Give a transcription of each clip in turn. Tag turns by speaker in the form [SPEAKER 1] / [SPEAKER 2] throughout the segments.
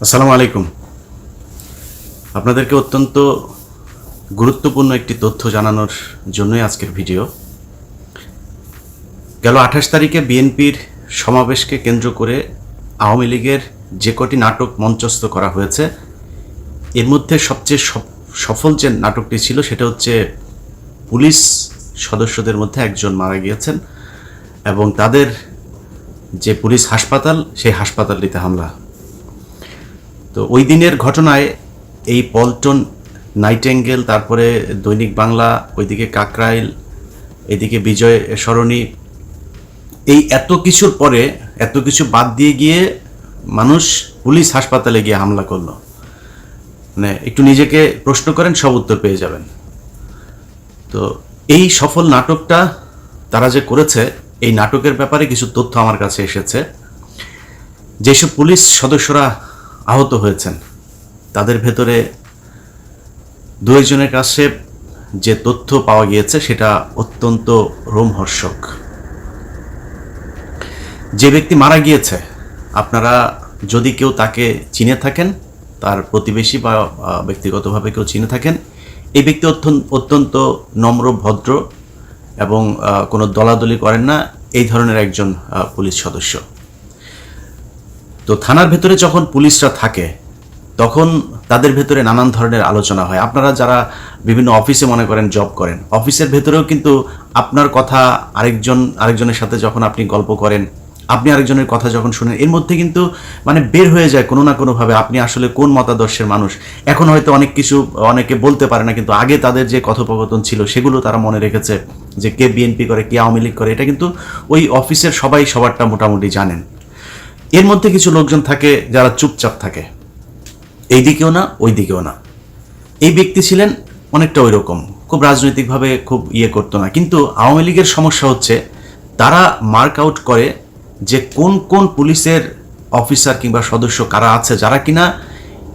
[SPEAKER 1] আসসালামু আলাইকুম। আপনাদেরকে অত্যন্ত গুরুত্বপূর্ণ একটি তথ্য জানানোর জন্যই আজকের ভিডিও। গেল আঠাশ তারিখে বিএনপির সমাবেশকে কেন্দ্র করে আওয়ামী লীগের যে কটি নাটক মঞ্চস্থ করা হয়েছে, এর মধ্যে সবচেয়ে সফ- সফল যে নাটকটি ছিল সেটা হচ্ছে পুলিশ সদস্যদের মধ্যে একজন মারা গিয়েছেন এবং তাদের যে পুলিশ হাসপাতাল, সেই হাসপাতালটিতে হামলা তো ওই দিনের ঘটনায় এই পল্টন, নাইটেঙ্গেল, তারপরে দৈনিক বাংলা, ওইদিকে কাকরাইল, এদিকে বিজয় সরণি, এই এত কিছুর পরে, এত কিছু বাদ দিয়ে গিয়ে মানুষ পুলিশ হাসপাতালে গিয়ে হামলা করল। মানে একটু নিজেকে প্রশ্ন করেন, সব উত্তর পেয়ে যাবেন। তো এই সফল নাটকটা তারা যে করেছে, এই নাটকের ব্যাপারে কিছু তথ্য আমার কাছে এসেছে। যেসব পুলিশ সদস্যরা আহত হয়েছেন। তাদের ভেতরে দু একজনের কাছে যে তথ্য পাওয়া গিয়েছে, সেটা অত্যন্ত রোমহর্ষক। যে ব্যক্তি মারা গিয়েছে, আপনারা যদি কেউ তাকে চিনে থাকেন, তার প্রতিবেশী বা ব্যক্তিগতভাবে কেউ চিনে থাকেন, এই ব্যক্তি অত্যন্ত অত্যন্ত নম্র, ভদ্র এবং কোনো দলাদলি করেন না। এই ধরনের একজন পুলিশ সদস্য। তো থানার ভেতরে যখন পুলিশরা থাকে, তখন তাদের ভেতরে নানান ধরনের আলোচনা হয়। আপনারা যারা বিভিন্ন অফিসে মনে করেন জব করেন, অফিসের ভেতরেও কিন্তু আপনার কথা আরেকজন, আরেকজনের সাথে যখন আপনি গল্প করেন, আপনি আরেকজনের কথা যখন শুনেন, এর মধ্যে কিন্তু মানে বের হয়ে যায় কোনো না কোনোভাবে আপনি আসলে কোন মতাদর্শের মানুষ। এখন হয়তো অনেক কিছু, অনেকে বলতে পারে না, কিন্তু আগে তাদের যে কথোপকথন ছিল, সেগুলো তারা মনে রেখেছে যে কে বিএনপি করে, কে আওয়ামী লীগ করে, এটা কিন্তু ওই অফিসের সবাই সবারটা মোটামুটি জানেন। এর মধ্যে কিছু লোকজন থাকে যারা চুপচাপ থাকে। এই দিকেও না, ওই দিকেও না। এই ব্যক্তি ছিলেন অনেকটা ওই রকম খুব রাজনৈতিকভাবে খুব ইয়ে করতো না। কিন্তু আওয়ামী লীগের সমস্যা হচ্ছে, তারা মার্ক আউট করে যে কোন কোন পুলিশের অফিসার কিংবা সদস্য কারা আছে, যারা কিনা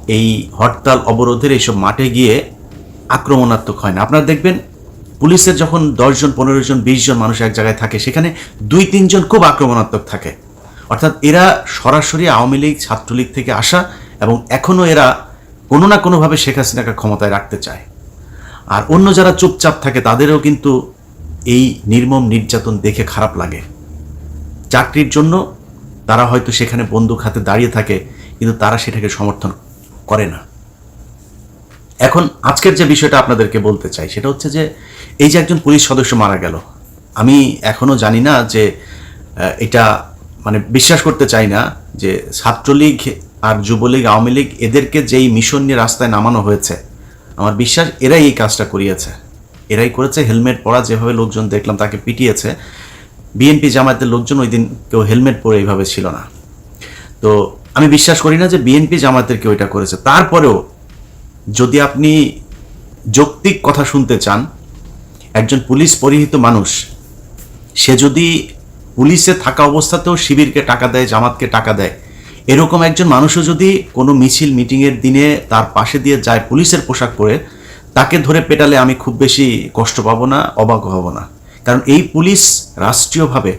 [SPEAKER 1] এই হরতাল অবরোধের এইসব মাঠে গিয়ে আক্রমণাত্মক হয় না। আপনারা দেখবেন, পুলিশের যখন দশজন পনেরো জন, বিশ জন মানুষ এক জায়গায় থাকে, সেখানে দুই তিনজন খুব আক্রমণাত্মক থাকে। অর্থাৎ এরা সরাসরি আওয়ামী লীগ, ছাত্রলীগ থেকে আসা এবং এখনও এরা কোনো না কোনোভাবে শেখ হাসিনাকে ক্ষমতায় রাখতে চায়। আর অন্য যারা চুপচাপ থাকে, তাদেরও কিন্তু এই নির্মম নির্যাতন দেখে খারাপ লাগে। চাকরির জন্য তারা হয়তো সেখানে বন্দুক হাতে দাঁড়িয়ে থাকে, কিন্তু তারা সেটাকে সমর্থন করে না। এখন আজকের যে বিষয়টা আপনাদেরকে বলতে চাই, সেটা হচ্ছে যে এই যে একজন পুলিশ সদস্য মারা গেল, আমি এখনও জানি না যে এটা মানে বিশ্বাস করতে চাই না যে ছাত্রলীগ আর যুবলীগ, আওয়ামী লীগ এদেরকে যেই মিশন নিয়ে রাস্তায় নামানো হয়েছে, আমার বিশ্বাস এরাই এই কাজটা করিয়েছে। এরাই করেছে হেলমেট পরা, যেভাবে লোকজন দেখলাম তাকে পিটিয়েছে। বিএনপি জামায়াতের লোকজন ওই দিন কেউ হেলমেট পরে এইভাবে ছিল না। তো আমি বিশ্বাস করি না যে বিএনপি জামায়াতের কেউ এটা করেছে। তারপরেও যদি আপনি যৌক্তিক কথা শুনতে চান, একজন পুলিশ পরিহিত মানুষ, সে যদি পুলিশে থাকা অবস্থাতেও শিবিরকে টাকা দেয়, জামাতকে টাকা দেয়। এরকম একজন মানুষও যদি কোনো মিছিল, মিটিংয়ের দিনে তার পাশে দিয়ে যায় পুলিশের পোশাক পরে, তাকে ধরে পেটালে আমি খুব বেশি কষ্ট পাবো না অবাক হব না। কারণ এই পুলিশ রাষ্ট্রীয়ভাবে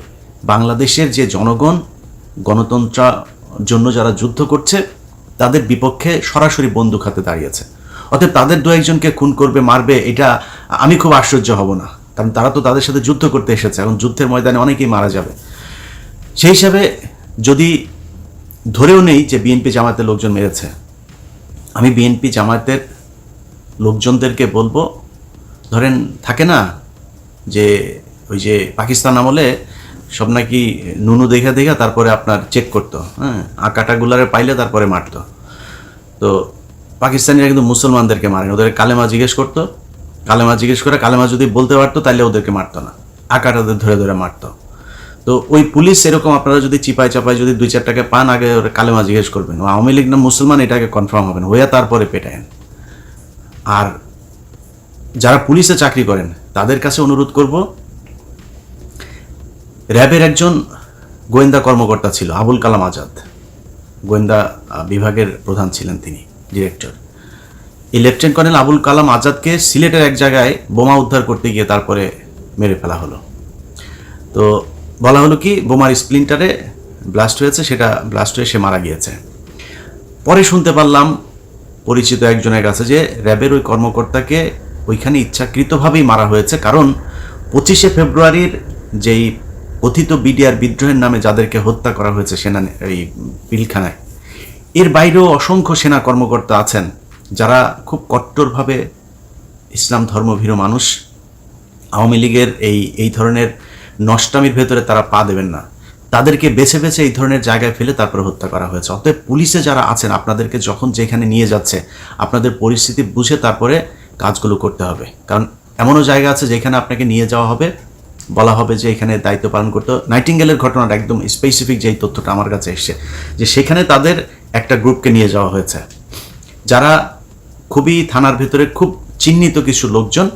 [SPEAKER 1] বাংলাদেশের যে জনগণ, গণতন্ত্র জন্য যারা যুদ্ধ করছে, তাদের বিপক্ষে সরাসরি বন্দুক হাতে দাঁড়িয়েছে। অতএব তাদের দু একজনকে খুন করবে, মারবে, এটা আমি খুব আশ্চর্য হব না। কারণ তারা তো তাদের সাথে যুদ্ধ করতে এসেছে। এখন যুদ্ধের ময়দানে অনেকেই মারা যাবে। সেই হিসাবে যদি ধরেও নেই যে বিএনপি জামাতের লোকজন মেরেছে, আমি বিএনপি জামায়াতের লোকজনদেরকে বলব, ধরেন থাকে না যে ওই যে পাকিস্তান আমলে সব নাকি নুনু দেখা দেখা তারপরে আপনার চেক করতো হ্যাঁ আঁকাটাগুলারে পাইলে তারপরে মারতো। তো পাকিস্তানিরা কিন্তু মুসলমানদেরকে মারেন ওদের কালেমা জিজ্ঞেস করতো কালেমা জিজ্ঞেস করে, কালেমা যদি বলতে পারতো তাহলে ওদেরকে মারতো না। আঁকাটা ওদের ধরে ধরে মারতো। তো ওই পুলিশ এরকম আপনারা যদি চিপায় চাপায় যদি দুই, চারটাকে পান, আগে ওরা কালেমা জিজ্ঞেস করবেন। আওয়ামী লীগ না মুসলমান এটাকে কনফার্ম হবেন হইয়া তারপরে পেটায়েন। আর যারা পুলিশে চাকরি করেন, তাদের কাছে অনুরোধ করব, র্যাবের একজন গোয়েন্দা কর্মকর্তা ছিল, আবুল কালাম আজাদ। গোয়েন্দা বিভাগের প্রধান ছিলেন তিনি ডিরেক্টর এই লেফটেন্যান্ট কর্নেল আবুল কালাম আজাদকে সিলেটের এক জায়গায় বোমা উদ্ধার করতে গিয়ে তারপরে মেরে ফেলা হলো। তো বলা হলো কি, বোমার স্প্লিন্টারে ব্লাস্ট হয়েছে, সেটা ব্লাস্ট হয়ে সে মারা গিয়েছে। পরে শুনতে পারলাম পরিচিত একজনের কাছে যে র্যাবের ওই কর্মকর্তাকে ওইখানে ইচ্ছাকৃতভাবেই মারা হয়েছে, কারণ পঁচিশে ফেব্রুয়ারির যেই কথিত বিডিআর বিদ্রোহের নামে যাদেরকে হত্যা করা হয়েছে সেনা এই পিলখানায়, এর বাইরেও অসংখ্য সেনা কর্মকর্তা আছেন। যারা খুব কট্টরভাবে ইসলাম ধর্মভীরু মানুষ, আওয়ামী লীগের এই এই ধরনের নষ্টামির ভেতরে তারা পা দেবেন না। তাদেরকে বেছে বেছে এই ধরনের জায়গায় ফেলে তারপরে হত্যা করা হয়েছে। অতএব পুলিশে যারা আছেন, আপনাদেরকে যখন যেখানে নিয়ে যাচ্ছে, আপনাদের পরিস্থিতি বুঝে তারপরে কাজগুলো করতে হবে। কারণ এমনও জায়গা আছে যেখানে আপনাকে নিয়ে যাওয়া হবে, বলা হবে যে এখানে দায়িত্ব পালন করতে নাইটিঙ্গেলের ঘটনাটা একদম স্পেসিফিক যেই তথ্যটা আমার কাছে এসছে, যে সেখানে তাদের একটা গ্রুপকে নিয়ে যাওয়া হয়েছে। যারা খুবই থানার ভেতরে খুব চিহ্নিত কিছু লোকজন।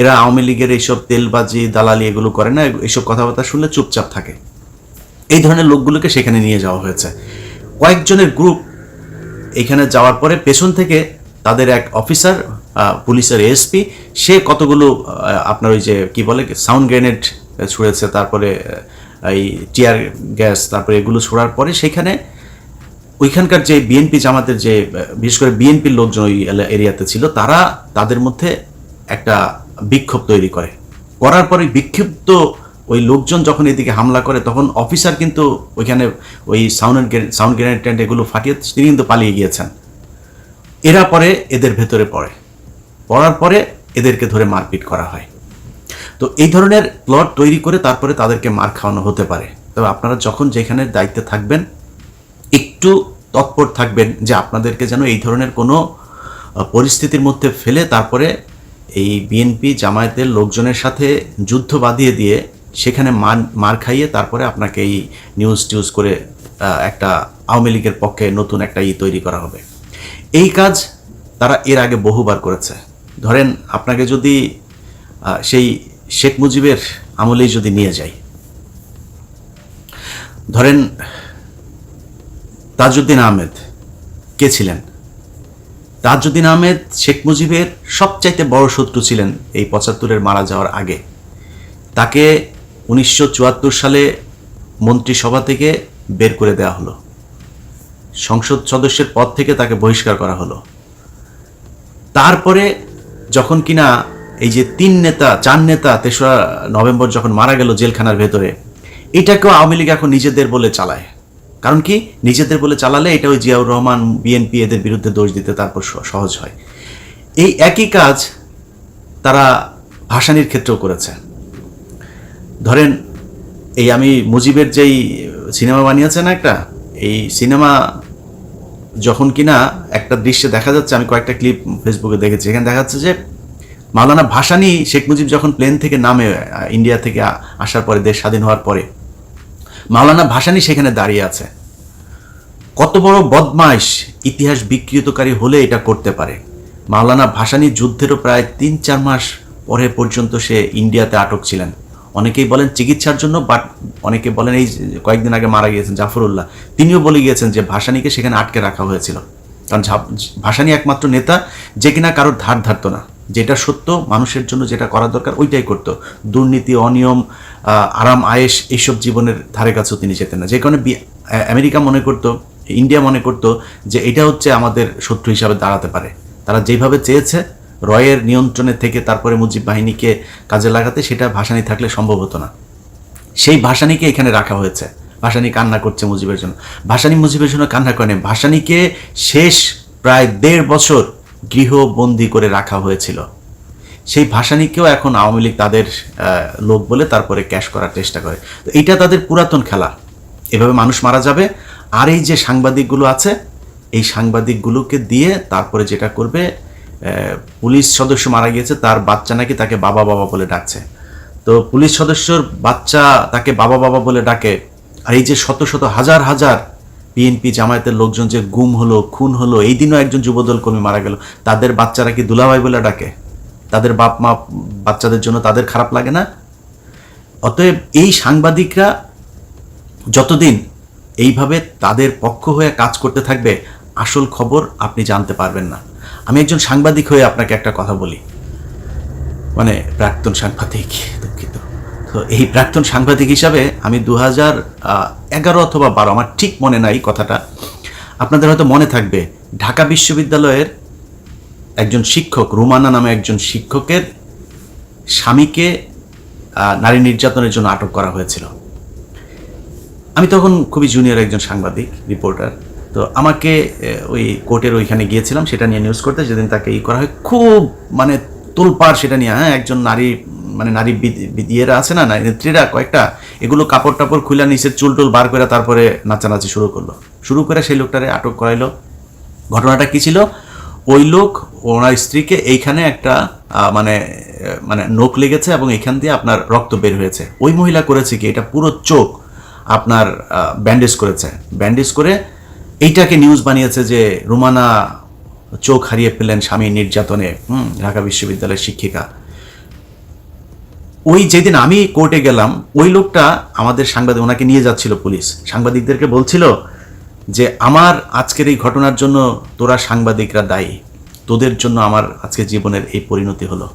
[SPEAKER 1] এরা আওয়ামী লীগের এইসব তেলবাজি, দালালি এগুলো করে না, এইসব কথাবার্তা শুনলে চুপচাপ থাকে। এই ধরনের লোকগুলোকে সেখানে নিয়ে যাওয়া হয়েছে। কয়েকজনের গ্রুপ এখানে যাওয়ার পরে পেছন থেকে তাদের এক অফিসার পুলিশের এসপি সে কতগুলো আপনার ওই যে কি বলে সাউন্ড গ্রেনেড ছুঁড়েছে, তারপরে এই টিয়ার গ্যাস তারপরে এগুলো ছোড়ার পরে সেখানে ওইখানকার যে বিএনপি জামাতের যে, বিশেষ করে বিএনপির লোকজন ওই এরিয়াতে ছিল, তারা তাদের মধ্যে একটা বিক্ষোভ তৈরি করে। করার পরে বিক্ষিপ্ত ওই লোকজন যখন এদিকে হামলা করে, তখন অফিসার কিন্তু ওইখানে ওই সাউন্ড সাউন্ড গ্রেনেড ট্যান্ড এগুলো ফাটিয়ে তিনি কিন্তু পালিয়ে গিয়েছেন। এরা পরে এদের ভেতরে পড়ে। পড়ার পরে এদেরকে ধরে মারপিট করা হয়। তো এই ধরনের প্লট তৈরি করে তারপরে তাদেরকে মার খাওয়ানো হতে পারে। তবে আপনারা যখন যেখানে দায়িত্বে থাকবেন একটু তৎপর থাকবেন যে আপনাদেরকে যেন এই ধরনের কোনো পরিস্থিতির মধ্যে ফেলে তারপরে এই বিএনপি জামায়াতের লোকজনের সাথে যুদ্ধ বাঁধিয়ে দিয়ে সেখানে মার মার খাইয়ে তারপরে আপনাকে এই নিউজ টিউজ করে একটা আওয়ামী লীগের পক্ষে নতুন একটা ই তৈরি করা হবে। এই কাজ তারা এর আগে বহুবার করেছে। ধরেন আপনাকে যদি সেই শেখ মুজিবের আমলেই যদি নিয়ে যাই। ধরেন তাজউদ্দিন আহমেদ। কে ছিলেন? তাজউদ্দিন আহমেদ শেখ মুজিবের সবচাইতে বড় শত্রু ছিলেন এই পঁচাত্তরের মারা যাওয়ার আগে। তাকে উনিশশো চুয়াত্তর সালে মন্ত্রিসভা থেকে বের করে দেওয়া হলো। সংসদ সদস্যের পদ থেকে তাকে বহিষ্কার করা হলো। তারপরে যখন কিনা এই যে তিন নেতা, চার নেতা তেসরা নভেম্বর যখন মারা গেল জেলখানার ভেতরে, এটাকেও আওয়ামী লীগ এখন নিজেদের বলে চালায়। কারণ কি? নিজেদের বলে চালালে এটা ওই জিয়াউর রহমান বিএনপি এদের বিরুদ্ধে দোষ দিতে তারপর সহজ হয়। এই একই কাজ তারা ভাসানির ক্ষেত্রেও করেছে। ধরেন, এই আমি মুজিবের যেই সিনেমা বানিয়েছে না একটা, এই সিনেমা যখন কিনা একটা দৃশ্যে দেখা যাচ্ছে, আমি কয়েকটা ক্লিপ ফেসবুকে দেখেছি, এখানে দেখা যাচ্ছে যে মাওলানা ভাসানি শেখ মুজিব যখন প্লেন থেকে নামে ইন্ডিয়া থেকে আসার পরে, দেশ স্বাধীন হওয়ার পরে মাওলানা ভাসানি সেখানে দাঁড়িয়ে আছে। কত বড় বদমাইশ ইতিহাস বিকৃতকারী হলে এটা করতে পারে। মাওলানা ভাসানি যুদ্ধেরও প্রায় তিন চার মাস পরে পর্যন্ত সে ইন্ডিয়াতে আটক ছিলেন। অনেকেই বলেন চিকিৎসার জন্য, বাট অনেকে বলেন এই কয়েকদিন আগে মারা গিয়েছেন জাফরুল্লাহ। তিনিও বলে গিয়েছেন যে ভাসানিকে সেখানে আটকে রাখা হয়েছিল। কারণ ভাসানি একমাত্র নেতা, যে কিনা কারোর ধার ধারতো না। যেটা সত্য, মানুষের জন্য যেটা করা দরকার, ওইটাই করত। দুর্নীতি, অনিয়ম আরাম আয়েস এইসব জীবনের ধারে কাছেও তিনি যেতেন না। যে কারণে আমেরিকা মনে করতো, ইন্ডিয়া মনে করতো যে এটা হচ্ছে আমাদের শত্রু হিসাবে দাঁড়াতে পারে। তারা যেভাবে চেয়েছে, রয়ের নিয়ন্ত্রণে থেকে তারপরে মুজিব বাহিনীকে কাজে লাগাতে সেটা ভাসানি থাকলে সম্ভব হতো না। সেই ভাসানিকে এখানে রাখা হয়েছে। ভাসানি কান্না করছে মুজিবের জন্য। ভাসানি মুজিবের জন্য কান্না করেন ভাসানিকে শেষ প্রায় দেড় বছর গৃহবন্দী করে রাখা হয়েছিল। সেই ভাসানিকেও এখন আওয়ামী লীগ তাদের লোক বলে তারপরে ক্যাশ করার চেষ্টা করে। তো এটা তাদের পুরাতন খেলা। এভাবে মানুষ মারা যাবে। আর এই যে সাংবাদিকগুলো আছে, এই সাংবাদিকগুলোকে দিয়ে তারপরে যেটা করবে পুলিশ সদস্য মারা গিয়েছে, তার বাচ্চা নাকি তাকে বাবা বাবা বলে ডাকছে। তো পুলিশ সদস্যর বাচ্চা তাকে বাবা বাবা বলে ডাকে। আর এই যে শত শত, হাজার হাজার বিএনপি জামায়াতের লোকজন যে গুম হলো, খুন হলো, এই দিনও একজন যুবদল কর্মী মারা গেল। তাদের বাচ্চারা কি দুলাভাই বলে ডাকে? তাদের বাপ মা বাচ্চাদের জন্য তাদের খারাপ লাগে না? অতএব এই সাংবাদিকরা যতদিন এইভাবে তাদের পক্ষ হয়ে কাজ করতে থাকবে, আসল খবর আপনি জানতে পারবেন না। আমি একজন সাংবাদিক হয়ে আপনাকে একটা কথা বলি। মানে প্রাক্তন সাংবাদিক, দুঃখিত। তো এই প্রাক্তন সাংবাদিক হিসাবে আমি দু হাজার এগারো অথবা বারো, আমার ঠিক মনে নাই কথাটা। আপনাদের হয়তো মনে থাকবে, ঢাকা বিশ্ববিদ্যালয়ের একজন শিক্ষক, রুমানা নামে একজন শিক্ষকের স্বামীকে নারী নির্যাতনের জন্য আটক করা হয়েছিল। আমি তখন খুবই জুনিয়র একজন সাংবাদিক রিপোর্টার তো আমাকে ওই কোর্টের ওইখানে গিয়েছিলাম, সেটা নিয়ে নিউজ করতে। যেদিন তাকে ই করা হয়, খুব মানে তোলপাড় সেটা নিয়ে হ্যাঁ একজন নারী মানে নারী বিদ- বিদ- ইয়েরা আছে না নেত্রীরা কয়েকটা এগুলো কাপড় টাপড় খুলে নিচের চুল টুল বার করে তারপরে নাচানাচি শুরু করল। শুরু করে সেই লোকটারে আটক করাইলো। ঘটনাটা কি ছিল? ওই লোক, ওনার স্ত্রীকে এইখানে একটা মানে মানে নোক লেগেছে এবং এখান দিয়ে আপনার রক্ত বের হয়েছে। ওই মহিলা করেছে কি? এটা পুরো চোখ আপনার ব্যান্ডেজ করেছে। ব্যান্ডেজ করে এইটাকে নিউজ বানিয়েছে যে রুমানা চোখ হারিয়ে ফেললেন স্বামী নির্যাতনে ঢাকা বিশ্ববিদ্যালয়ের শিক্ষিকা। ওই যেদিন আমি কোর্টে গেলাম, ওই লোকটা আমাদের সাংবাদিক, ওনাকে নিয়ে যাচ্ছিল পুলিশ। সাংবাদিকদেরকে বলছিল যে, আমার আজকের এই ঘটনার জন্য তোরা সাংবাদিকরা দায়ী। তোদের জন্য আমার আজকে জীবনের এই পরিণতি হলো।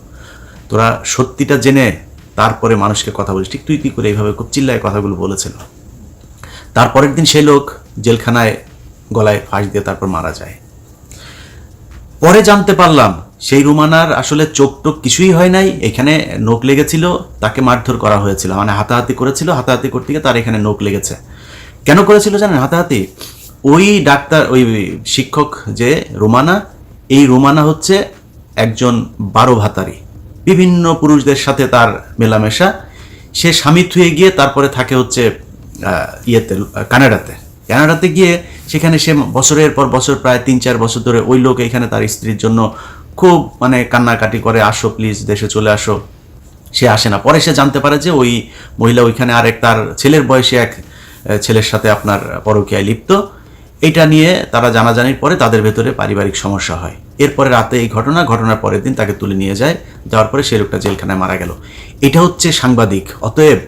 [SPEAKER 1] তোরা সত্যিটা জেনে তারপরে মানুষকে কথা বলিস। ঠিক তুই তুই করে এইভাবে খুব চিল্লায় কথাগুলো বলেছিল। তারপরের দিন সেই লোক জেলখানায় গলায় ফাঁস দিয়ে তারপর মারা যায়। পরে জানতে পারলাম সেই রুমানার আসলে চোখ টোক কিছুই হয় নাই, এখানে নোক লেগেছিল, তাকে মারধর করা হয়েছিল মানে হাতাহাতি করেছিল, হাতাহাতি করতে গিয়ে তার এখানে নোক লেগেছে। কেন করেছিল জানেন হাতাহাতি? ওই ডাক্তার, ওই শিক্ষক যে রুমানা, এই রুমানা হচ্ছে একজন বারো ভাতারি। বিভিন্ন পুরুষদের সাথে তার মেলামেশা। সে স্বামী থুয়ে গিয়ে তারপরে থাকে হচ্ছে ইয়েতে, কানাডাতে। কানাডাতে গিয়ে সেখানে সে বছরের পর বছর, প্রায় তিন চার বছর ধরে ওই লোক এখানে তার স্ত্রীর জন্য খুব মানে কান্নাকাটি করে, আসো প্লিজ দেশে চলে আসো। সে আসে না। পরে সে জানতে পারে যে ওই মহিলা ওইখানে আরেক তার ছেলের বয়সে এক ছেলের সাথে আপনার পরকীয়ায় লিপ্ত। এটা নিয়ে তারা জানাজানির পরে তাদের ভেতরে পারিবারিক সমস্যা হয়। এরপরে রাতে এই ঘটনা, ঘটনার পরের দিন তাকে তুলে নিয়ে যায়। যাওয়ার পরে সে লোকটা জেলখানায় মারা গেল। এটা হচ্ছে সাংবাদিক। অতএব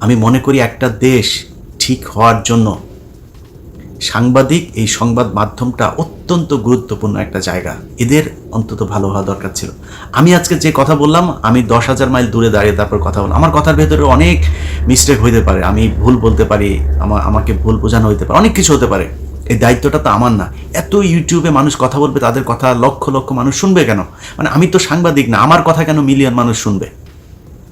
[SPEAKER 1] আমি মনে করি একটা দেশ ঠিক হওয়ার জন্য সাংবাদিক, এই সংবাদ মাধ্যমটা অত্যন্ত গুরুত্বপূর্ণ একটা জায়গা। এদের অন্তত ভালো হওয়া দরকার ছিল। আমি আজকে যে কথা বললাম, আমি দশ হাজার মাইল দূরে দাঁড়িয়ে তারপর কথা বললাম। আমার কথার ভেতরে অনেক মিস্টেক হইতে পারে। আমি ভুল বলতে পারি আমার আমাকে ভুল বোঝানো হইতে পারে, অনেক কিছু হতে পারে। এই দায়িত্বটা তো আমার না। এত ইউটিউবে মানুষ কথা বলবে, তাদের কথা লক্ষ লক্ষ মানুষ শুনবে কেন? মানে আমি তো সাংবাদিক না, আমার কথা কেন মিলিয়ন মানুষ শুনবে?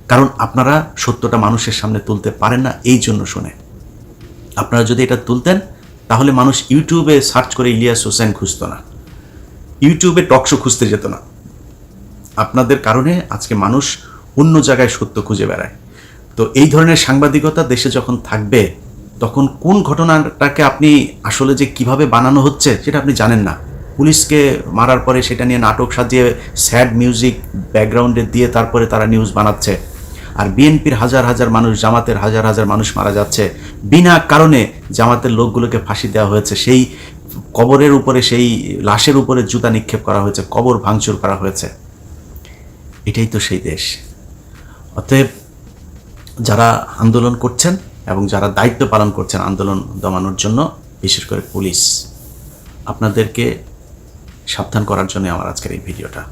[SPEAKER 1] কারণ আপনারা সত্যটা মানুষের সামনে তুলতে পারেন না, এই জন্য শুনে আপনারা যদি এটা তুলতেন তাহলে মানুষ ইউটিউবে সার্চ করে ইলিয়াস হোসেন খুঁজতো না। ইউটিউবে টকশো খুঁজতে যেত না। আপনাদের কারণে আজকে মানুষ অন্য জায়গায় সত্য খুঁজে বেড়ায়। তো এই ধরনের সাংবাদিকতা দেশে যখন থাকবে, তখন কোন ঘটনাটাকে আপনি আসলে যে কীভাবে বানানো হচ্ছে সেটা আপনি জানেন না। পুলিশকে মারার পরে সেটা নিয়ে নাটক সাজিয়ে, স্যাড মিউজিক ব্যাকগ্রাউন্ডে দিয়ে তারপরে তারা নিউজ বানাচ্ছে। আর বিএনপির হাজার হাজার মানুষ, জামাতের হাজার হাজার মানুষ মারা যাচ্ছে। বিনা কারণে জামাতের লোকগুলোকে ফাঁসি দেওয়া হয়েছে। সেই কবরের উপরে, সেই লাশের উপরে জুতা নিক্ষেপ করা হয়েছে, কবর ভাঙচুর করা হয়েছে। এটাই তো সেই দেশ। অতএব যারা আন্দোলন করছেন এবং যারা দায়িত্ব পালন করছেন আন্দোলন দমানোর জন্য, বিশেষ করে পুলিশ, আপনাদেরকে সাবধান করার জন্য আমার আজকের এই ভিডিওটা।